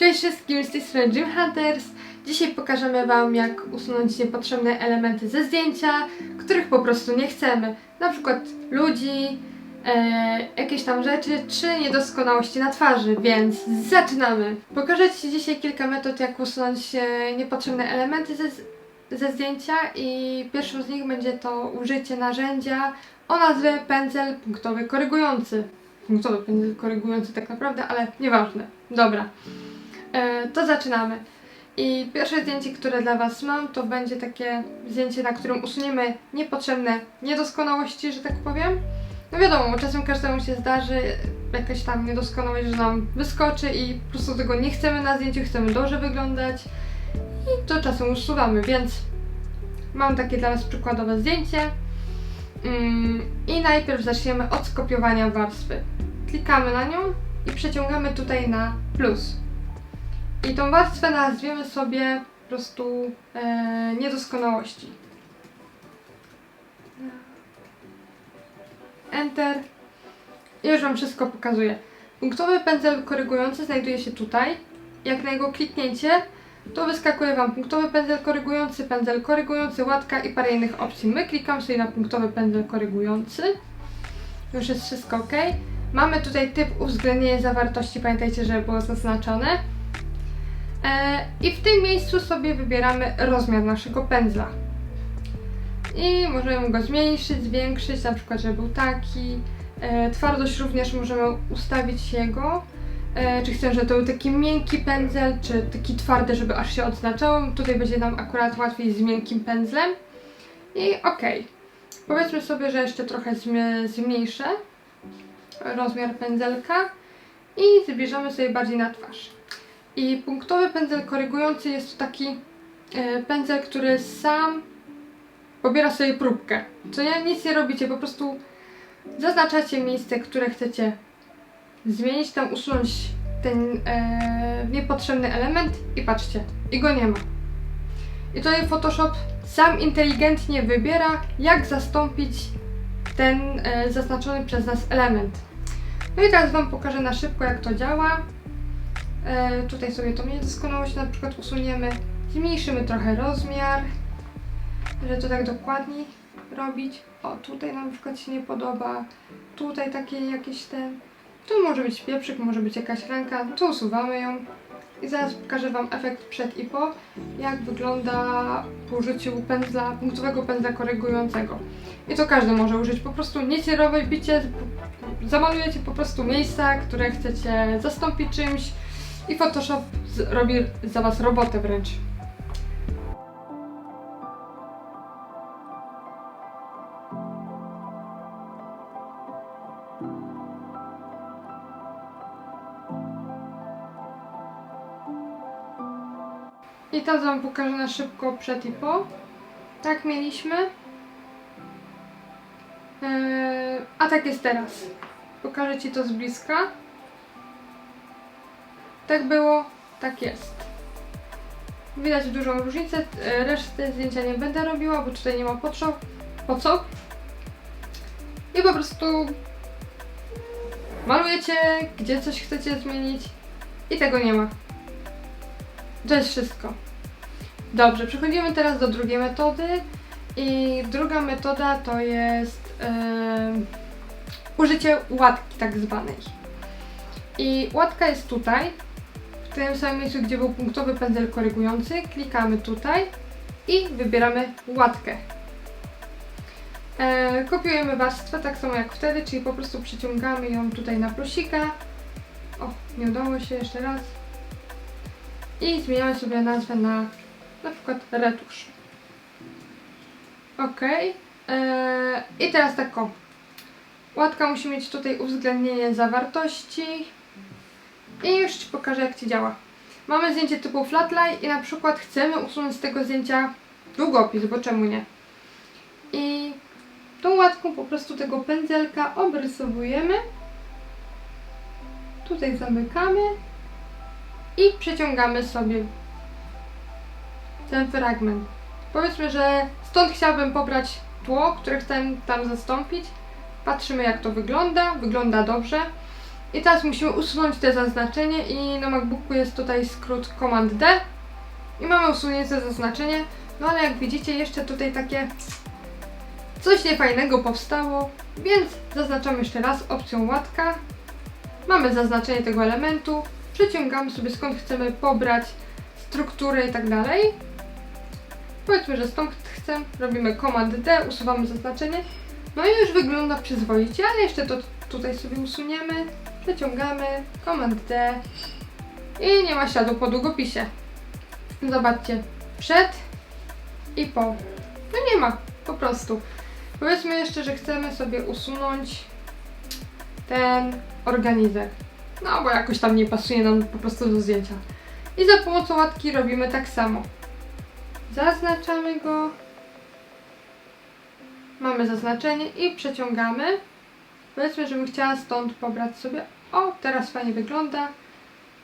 Cześć wszystkim, z tej strony Jim Hunters. Dzisiaj pokażemy Wam, jak usunąć niepotrzebne elementy ze zdjęcia, których po prostu nie chcemy. Na przykład ludzi, e, jakieś tam rzeczy, czy niedoskonałości na twarzy, więc zaczynamy! Pokażę Ci dzisiaj kilka metod, jak usunąć e, niepotrzebne elementy ze, ze zdjęcia i pierwszą z nich będzie to użycie narzędzia o nazwie pędzel punktowy korygujący. Punktowy pędzel korygujący tak naprawdę, ale nieważne. Dobra. E, to zaczynamy. I pierwsze zdjęcie, które dla Was mam, to będzie takie zdjęcie, na którym usuniemy niepotrzebne niedoskonałości, że tak powiem. No wiadomo, czasem każdemu się zdarzy jakaś tam niedoskonałość, że nam wyskoczy i po prostu tego nie chcemy na zdjęciu, chcemy dobrze wyglądać i to czasem usuwamy, więc mam takie dla Was przykładowe zdjęcie. Mm, I najpierw zaczniemy od skopiowania warstwy. Klikamy na nią i przeciągamy tutaj na plus. I tą warstwę nazwiemy sobie po prostu e, niedoskonałości. Enter. I już Wam wszystko pokazuję. Punktowy pędzel korygujący znajduje się tutaj. Jak na jego kliknięcie, to wyskakuje Wam punktowy pędzel korygujący, pędzel korygujący, łatka i parę innych opcji. My klikamy sobie na punktowy pędzel korygujący. Już jest wszystko ok. Mamy tutaj typ uwzględnienia zawartości, pamiętajcie, żeby było zaznaczone. E, I w tym miejscu sobie wybieramy rozmiar naszego pędzla. I możemy go zmniejszyć, zwiększyć, na przykład, żeby był taki. E, Twardość również możemy ustawić jego. E, Czy chcemy, żeby to był taki miękki pędzel, czy taki twardy, żeby aż się odznaczało. Tutaj będzie nam akurat łatwiej z miękkim pędzlem. I okej. Powiedzmy sobie, że jeszcze trochę zmniejszę rozmiar pędzelka i zbliżamy sobie bardziej na twarz. I punktowy pędzel korygujący jest to taki e, pędzel, który sam pobiera sobie próbkę. Co nie, nic nie robicie, po prostu zaznaczacie miejsce, które chcecie zmienić, tam usunąć ten e, niepotrzebny element i patrzcie, i go nie ma. I tutaj Photoshop sam inteligentnie wybiera, jak zastąpić ten e, zaznaczony przez nas element. No i teraz Wam pokażę na szybko, jak to działa. E, tutaj sobie tą niedoskonałość na przykład usuniemy, zmniejszymy trochę rozmiar, żeby to tak dokładniej robić. O, tutaj na przykład się nie podoba, tutaj takie jakieś ten, tu może być pieprzyk, może być jakaś ręka, tu usuwamy ją. I zaraz pokażę Wam efekt przed i po, jak wygląda po użyciu pędzla, punktowego pędzla korygującego. I to każdy może użyć, po prostu nie robicie, zamalujecie po prostu miejsca, które chcecie zastąpić czymś i Photoshop robi za Was robotę wręcz. I teraz Wam pokażę na szybko przed i po. Tak mieliśmy. Eee, a tak jest teraz. Pokażę Ci to z bliska. Tak było, tak jest. Widać dużą różnicę. E, Reszty zdjęcia nie będę robiła, bo tutaj nie ma po co. Po co? I po prostu malujecie, gdzie coś chcecie zmienić i tego nie ma. To jest wszystko. Dobrze, przechodzimy teraz do drugiej metody. I druga metoda to jest em, użycie łatki tak zwanej. I łatka jest tutaj, tym samym miejscu, gdzie był punktowy pędzel korygujący. Klikamy tutaj i wybieramy łatkę. E, kopiujemy warstwę tak samo jak wtedy, czyli po prostu przyciągamy ją tutaj na plusika. O, nie udało się jeszcze raz. I zmieniamy sobie nazwę na na przykład retusz. Ok. Eee, I teraz tak o. Łatka musi mieć tutaj uwzględnienie zawartości. I już Ci pokażę jak Ci działa. Mamy zdjęcie typu flatline i na przykład chcemy usunąć z tego zdjęcia długopis, bo czemu nie? I tą łatką po prostu tego pędzelka obrysowujemy. Tutaj zamykamy i przeciągamy sobie ten fragment. Powiedzmy, że stąd chciałabym pobrać tło, które chcę tam zastąpić. Patrzymy jak to wygląda. Wygląda dobrze. I teraz musimy usunąć te zaznaczenie i na MacBooku jest tutaj skrót Command D. I mamy usunięte zaznaczenie. No ale jak widzicie jeszcze tutaj takie coś niefajnego powstało, więc zaznaczamy jeszcze raz opcją łatka. Mamy zaznaczenie tego elementu, przeciągamy sobie skąd chcemy pobrać strukturę i tak dalej. Powiedzmy, że stąd chcę, robimy Command D, usuwamy zaznaczenie. No i już wygląda przyzwoicie, ale jeszcze to tutaj sobie usuniemy, przeciągamy, Command D i nie ma śladu po długopisie. Zobaczcie, przed i po. No nie ma, po prostu. Powiedzmy jeszcze, że chcemy sobie usunąć ten organizer. No, bo jakoś tam nie pasuje nam po prostu do zdjęcia. I za pomocą łatki robimy tak samo. Zaznaczamy go. Mamy zaznaczenie i przeciągamy. Powiedzmy, żebym chciała stąd pobrać sobie. O, teraz fajnie wygląda.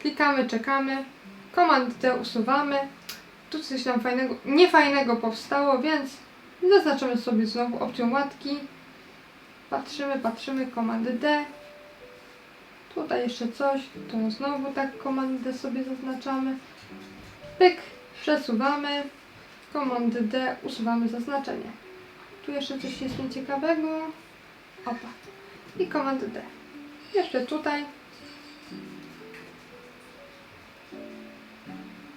Klikamy, czekamy. Komand D usuwamy. Tu coś nam fajnego, niefajnego powstało, więc zaznaczamy sobie znowu opcją łatki. Patrzymy, patrzymy, komand D. Tutaj jeszcze coś, to znowu tak komand D sobie zaznaczamy. Pyk, przesuwamy. Komand D, usuwamy zaznaczenie. Tu jeszcze coś jest nieciekawego. Opa. I komand D. Jeszcze tutaj.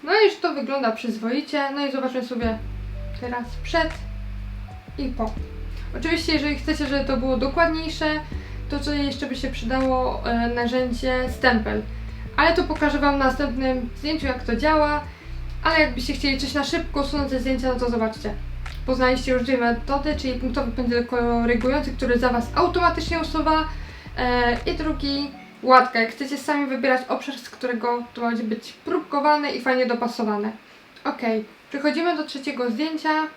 No i już to wygląda przyzwoicie. No i zobaczmy sobie teraz przed i po. Oczywiście, jeżeli chcecie, żeby to było dokładniejsze, to co jeszcze by się przydało e, narzędzie stempel. Ale to pokażę Wam w następnym zdjęciu, jak to działa. Ale jakbyście chcieli coś na szybko usunąć ze zdjęcia, no to zobaczcie. Poznaliście już dwie metody, czyli punktowy pędzel korygujący, który za Was automatycznie usuwa e, i drugi łatka. Jak chcecie sami wybierać obszar, z którego to będzie być próbkowane i fajnie dopasowane. Ok, przechodzimy do trzeciego zdjęcia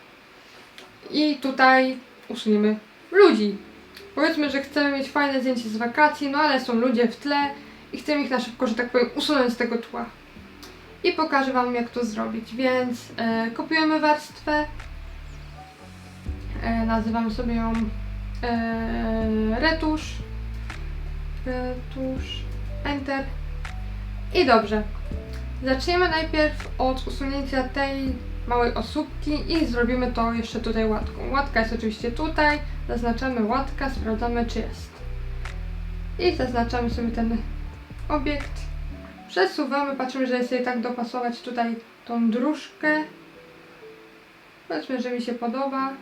i tutaj usuniemy ludzi. Powiedzmy, że chcemy mieć fajne zdjęcie z wakacji, no ale są ludzie w tle i chcemy ich na szybko, że tak powiem, usunąć z tego tła. I pokażę Wam, jak to zrobić. Więc e, kopiujemy warstwę, e, nazywamy sobie ją e, retusz, retusz, enter i dobrze. Zaczniemy najpierw od usunięcia tej małej osóbki i zrobimy to jeszcze tutaj łatką. Łatka jest oczywiście tutaj, zaznaczamy łatka, sprawdzamy czy jest. I zaznaczamy sobie ten obiekt. Przesuwamy, patrzymy, że jest sobie tak dopasować tutaj tą dróżkę. Powiedzmy, że mi się podoba.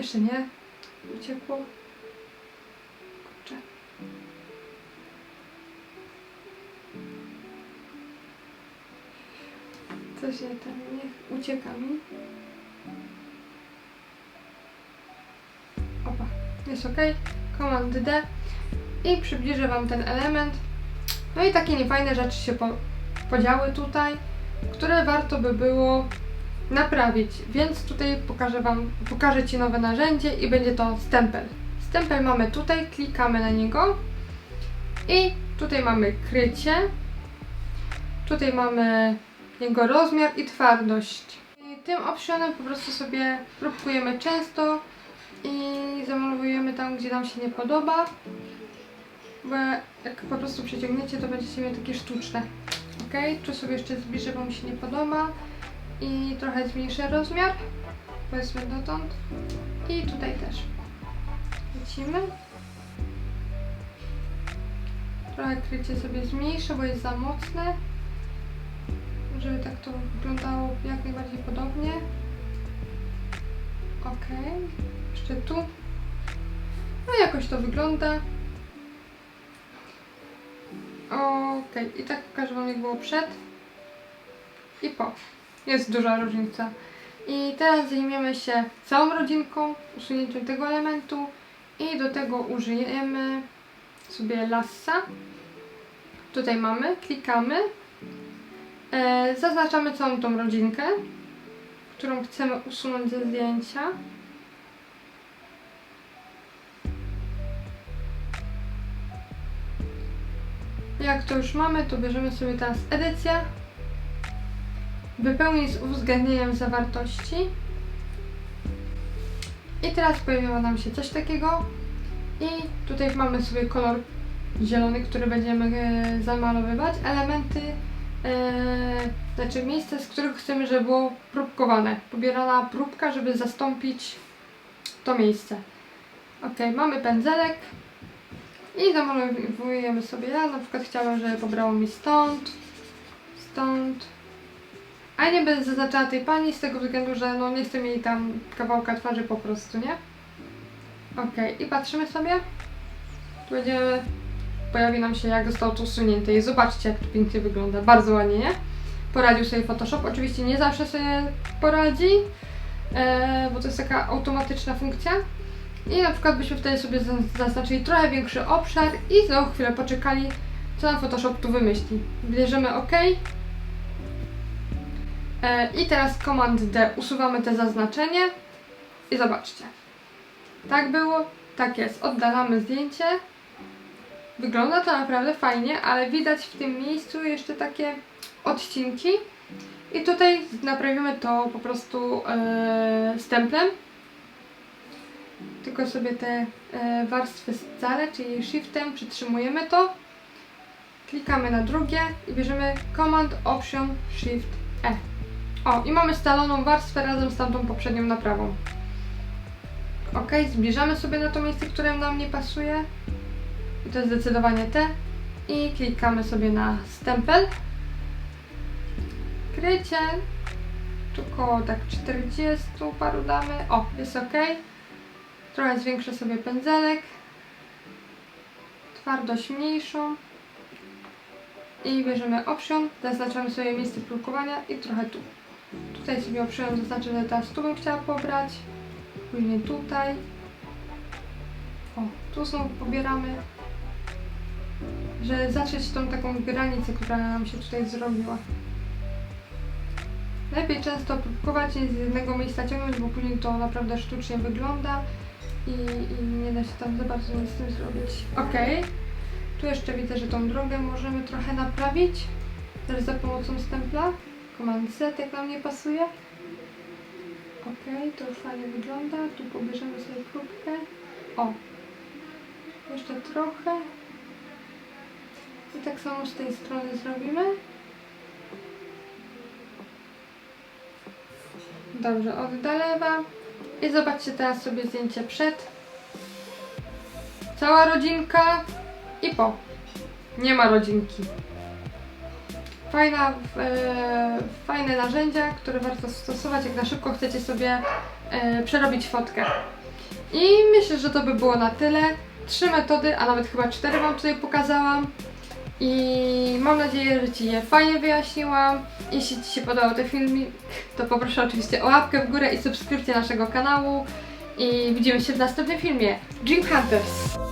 Jeszcze nie. Uciekło. Kurczę. Coś nie tam, niech ucieka mi. Opa, jest ok. Command D i przybliżę Wam ten element. No i takie niefajne rzeczy się po, podziały tutaj, które warto by było naprawić. Więc tutaj pokażę Wam, pokażę Ci nowe narzędzie i będzie to stempel. Stempel mamy tutaj, klikamy na niego i tutaj mamy krycie. Tutaj mamy jego rozmiar i twardość. I tym optionem po prostu sobie próbkujemy często i zamalowujemy tam, gdzie nam się nie podoba. Bo jak po prostu przeciągniecie, to będziecie mieli takie sztuczne. Ok, tu sobie jeszcze zbliżę, bo mi się nie podoba. I trochę zmniejszę rozmiar. Powiedzmy dotąd. I tutaj też. Lecimy. Trochę krycie sobie zmniejszę, bo jest za mocne. Żeby tak to wyglądało jak najbardziej podobnie. Ok. Jeszcze tu. No jakoś to wygląda. Okej, i tak pokażę Wam jak było przed i po. Jest duża różnica. I teraz zajmiemy się całą rodzinką, usunięciem tego elementu i do tego użyjemy sobie lassa. Tutaj mamy, klikamy, e, zaznaczamy całą tą rodzinkę, którą chcemy usunąć ze zdjęcia. Jak to już mamy, to bierzemy sobie teraz edycję. Wypełnić z uwzględnieniem zawartości. I teraz pojawiło nam się coś takiego. I tutaj mamy sobie kolor zielony, który będziemy e, zamalowywać, elementy, e, znaczy miejsce, z których chcemy, żeby było próbkowane. Pobierana próbka, żeby zastąpić to miejsce. Ok, mamy pędzelek i zamalowujemy sobie. Ja na przykład chciałam, żeby pobrało mi stąd, stąd. A nie będę zaznaczała tej pani z tego względu, że no nie chcę mieć tam kawałka twarzy po prostu, nie? Ok, i patrzymy sobie. Tu będziemy, pojawi nam się jak zostało to usunięte i zobaczcie jak to pięknie wygląda, bardzo ładnie, nie? Poradził sobie Photoshop, oczywiście nie zawsze sobie poradzi, e, bo to jest taka automatyczna funkcja. I na przykład byśmy wtedy sobie zaz- zaznaczyli trochę większy obszar i znowu chwilę poczekali, co nam Photoshop tu wymyśli. Bierzemy OK. E, I teraz Command D usuwamy te zaznaczenie i zobaczcie. Tak było, tak jest. Oddalamy zdjęcie. Wygląda to naprawdę fajnie, ale widać w tym miejscu jeszcze takie odcinki. I tutaj naprawimy to po prostu e, stemplem. Tylko sobie te e, warstwy scale, czyli shiftem przytrzymujemy to. Klikamy na drugie i bierzemy Command Option Shift E. O, i mamy scaloną warstwę razem z tamtą poprzednią naprawą. Ok, zbliżamy sobie na to miejsce, które nam nie pasuje. I to jest zdecydowanie te. I klikamy sobie na stempel. Krycie. Tu koło tak 40 paru damy. O, jest ok. Trochę zwiększę sobie pędzelek. Twardość mniejszą. I bierzemy option, zaznaczamy sobie miejsce próbkowania i trochę tu. Tutaj sobie option zaznaczę, że teraz tu bym chciała pobrać. Później tutaj. O, tu znowu pobieramy. Że zacząć tą taką granicę, która nam się tutaj zrobiła. Lepiej często próbkować nie z jednego miejsca ciągnąć, bo później to naprawdę sztucznie wygląda i, i nie da się tam za bardzo nic z tym zrobić. Ok. Tu jeszcze widzę, że tą drogę możemy trochę naprawić. Też za pomocą stempla. Z jak nam nie pasuje. Ok, to fajnie wygląda. Tu pobierzemy sobie próbkę. O! Jeszcze trochę. I tak samo z tej strony zrobimy. Dobrze, oddalewam. I zobaczcie teraz sobie zdjęcie przed. Cała rodzinka i po. Nie ma rodzinki. Fajna, e, fajne narzędzia, które warto stosować, jak na szybko chcecie sobie e, przerobić fotkę. I myślę, że to by było na tyle. Trzy metody, a nawet chyba cztery Wam tutaj pokazałam. I mam nadzieję, że Ci je fajnie wyjaśniłam. Jeśli Ci się podobał ten filmik, to poproszę oczywiście o łapkę w górę i subskrypcję naszego kanału. I widzimy się w następnym filmie. Dream Hunters!